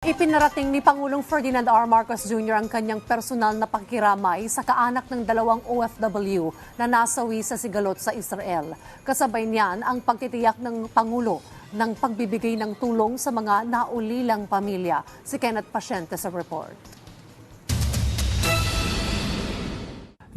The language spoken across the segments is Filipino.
Ipinarating ni Pangulong Ferdinand R. Marcos Jr. ang kanyang personal na pagkiramay sa kaanak ng dalawang OFW na nasawi sa sigalot sa Israel. Kasabay niyan ang pagtitiyak ng Pangulo ng pagbibigay ng tulong sa mga naulilang pamilya. Si Kenneth Pasyente sa report.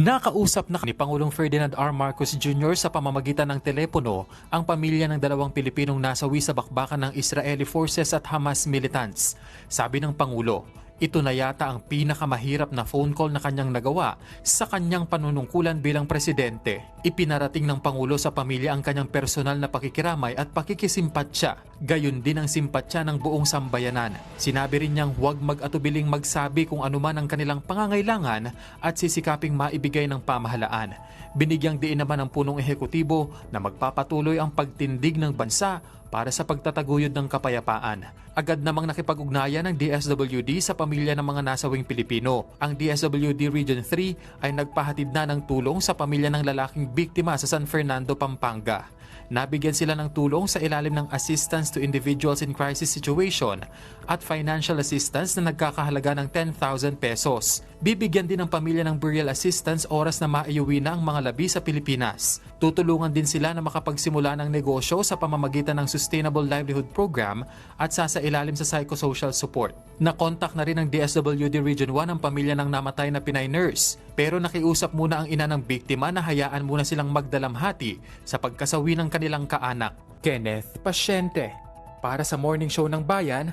Nakausap na ni Pangulong Ferdinand R. Marcos Jr. sa pamamagitan ng telepono ang pamilya ng dalawang Pilipinong nasawi sa bakbakan ng Israeli forces at Hamas militants. Sabi ng Pangulo, ito na yata ang pinakamahirap na phone call na kanyang nagawa sa kanyang panunungkulan bilang presidente. Ipinarating ng Pangulo sa pamilya ang kanyang personal na pakikiramay at pakikisimpatsya. Gayon din ang simpatsya ng buong sambayanan. Sinabi rin niyang huwag mag-atubiling magsabi kung anuman ang kanilang pangangailangan at sisikaping maibigay ng pamahalaan. Binigyang diin naman ng punong ehekutibo na magpapatuloy ang pagtindig ng bansa para sa pagtataguyod ng kapayapaan. Agad namang nakipag-ugnayan ng DSWD sa pamilya ng mga nasawing Pilipino. Ang DSWD Region 3 ay nagpahatid na ng tulong sa pamilya ng lalaking biktima sa San Fernando, Pampanga. Nabigyan sila ng tulong sa ilalim ng Assistance to Individuals in Crisis Situation at financial assistance na nagkakahalaga ng 10,000 pesos. Bibigyan din ng pamilya ng burial assistance oras na maiuwi na ang mga labi sa Pilipinas. Tutulungan din sila na makapagsimula ng negosyo sa pamamagitan ng Sustainable Livelihood Program at sasailalim sa psychosocial support. Nakontak na rin ng DSWD Region 1 ang pamilya ng namatay na Pinay nurse pero nakiusap muna ang ina ng biktima na hayaan muna silang magdalamhati sa pagkasawi ng kanilang kaanak. Kenneth Pasyente para sa Morning Show ng Bayan,